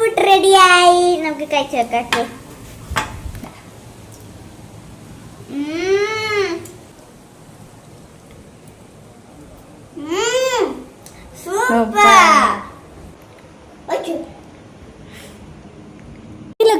നൂൽപുട്ട് റെഡിയായി നമുക്ക് കഴിച്ചു വെക്കാം super.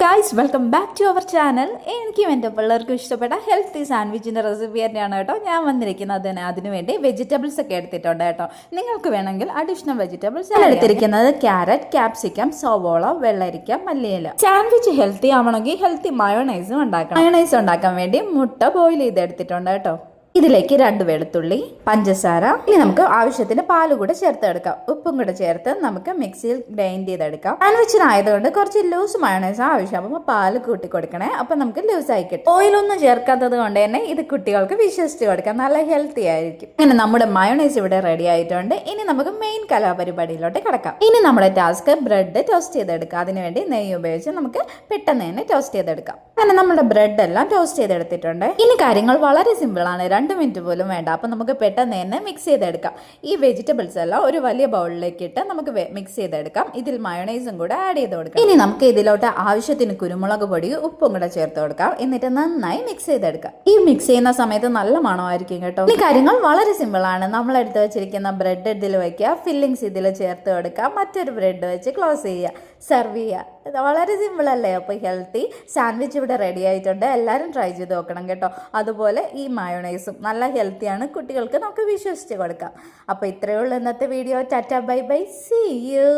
Guys welcome back to our channel എനിക്കും എന്റെ പിള്ളേർക്കും ഇഷ്ടപ്പെട്ട ഹെൽത്തി സാൻഡ്വിച്ചിന്റെ റെസിപ്പി തന്നെയാണ് കേട്ടോ. ഞാൻ വന്നിരിക്കുന്നത് തന്നെ അതിനുവേണ്ടി വെജിറ്റബിൾസ് ഒക്കെ എടുത്തിട്ടുണ്ട് കേട്ടോ. നിങ്ങൾക്ക് വേണമെങ്കിൽ അഡീഷണൽ വെജിറ്റബിൾസ് ഞാൻ എടുത്തിരിക്കുന്നത് ക്യാരറ്റ് ക്യാപ്സിക്കം സവോള വെള്ളരിക്ക മല്ലിയില. സാൻഡ്വിച്ച് ഹെൽത്തി ആവണമെങ്കിൽ ഹെൽത്തി മയോണൈസും ഉണ്ടാക്കണം. മയോണൈസ് ഉണ്ടാക്കാൻ വേണ്ടി മുട്ട ബോയിൽ ചെയ്തെടുത്തിട്ടുണ്ട് കേട്ടോ. ഇതിലേക്ക് രണ്ട് വെളുത്തുള്ളി പഞ്ചസാര. ഇനി നമുക്ക് ആവശ്യത്തിന് പാൽ കൂടെ ചേർത്ത് എടുക്കാം. ഉപ്പും കൂടെ ചേർത്ത് നമുക്ക് മിക്സിയിൽ ഗ്രൈൻഡ് ചെയ്തെടുക്കാം. സാൻഡ്വിച്ചിനായതുകൊണ്ട് കുറച്ച് ലൂസ് മയോണൈസ് ആവശ്യം അപ്പോൾ പാൽ കൂട്ടി കൊടുക്കണേ. അപ്പം നമുക്ക് ലൂസ് ആയി കിട്ടും. ഓയിലൊന്നും ചേർക്കാത്തത് കൊണ്ട് തന്നെ ഇത് കുട്ടികൾക്ക് വിശ്വസിച്ച് കൊടുക്കാം. നല്ല ഹെൽത്തി ആയിരിക്കും. ഇങ്ങനെ നമ്മുടെ മയോണൈസ് ഇവിടെ റെഡി ആയിട്ടുണ്ട്. ഇനി നമുക്ക് മെയിൻ കലാപരിപാടിയിലോട്ട് കിടക്കാം. ഇനി നമ്മുടെ ടാസ്ക് ബ്രെഡ് ടോസ്റ്റ് ചെയ്തെടുക്കാം. അതിനുവേണ്ടി നെയ്യ് ഉപയോഗിച്ച് നമുക്ക് പെട്ടെന്ന് തന്നെ ടോസ്റ്റ് ചെയ്തെടുക്കാം. അങ്ങനെ നമ്മുടെ ബ്രെഡ് എല്ലാം ടോസ്റ്റ് ചെയ്തെടുത്തിട്ടുണ്ട്. ഇനി കാര്യങ്ങൾ വളരെ സിമ്പിൾ ആണ്. രണ്ട് മിനിറ്റ് പോലും വേണ്ട. അപ്പം നമുക്ക് പെട്ടെന്ന് തന്നെ മിക്സ് ചെയ്തെടുക്കാം. ഈ വെജിറ്റബിൾസ് എല്ലാം ഒരു വലിയ ബൗളിലേക്ക് ഇട്ട് നമുക്ക് മിക്സ് ചെയ്തെടുക്കാം. ഇതിൽ മയോണൈസും കൂടെ ആഡ് ചെയ്ത് കൊടുക്കാം. ഇനി നമുക്ക് ഇതിലോട്ട് ആവശ്യത്തിന് കുരുമുളക് പൊടി ഉപ്പും കൂടെ ചേർത്ത് കൊടുക്കാം. എന്നിട്ട് നന്നായി മിക്സ് ചെയ്തെടുക്കാം. ഈ മിക്സ് ചെയ്യുന്ന സമയത്ത് നല്ല മണമായിരിക്കും കേട്ടോ. ഈ കാര്യങ്ങൾ വളരെ സിമ്പിൾ ആണ്. നമ്മൾ എടുത്ത് വെച്ചിരിക്കുന്ന ബ്രെഡ് ഇതിൽ വയ്ക്കുക ഫില്ലിങ്സ് ഇതിൽ ചേർത്ത് കൊടുക്കുക. മറ്റൊരു ബ്രെഡ് വെച്ച് ക്ലോസ് ചെയ്യുക. സെർവ് ചെയ്യുക. വളരെ സിമ്പിൾ അല്ലേ? അപ്പോൾ ഹെൽത്തി സാൻഡ്വിച്ച് ഇവിടെ റെഡി ആയിട്ടുണ്ട്. എല്ലാവരും ട്രൈ ചെയ്ത് നോക്കണം കേട്ടോ. അതുപോലെ ഈ മയോണൈസും നല്ല ഹെൽത്തിയാണ് കുട്ടികൾക്ക് നമുക്ക് വിശ്വസിച്ച് കൊടുക്കാം. അപ്പോൾ ഇത്രയേ ഉള്ളൂ ഇന്നത്തെ video tata bye bye see you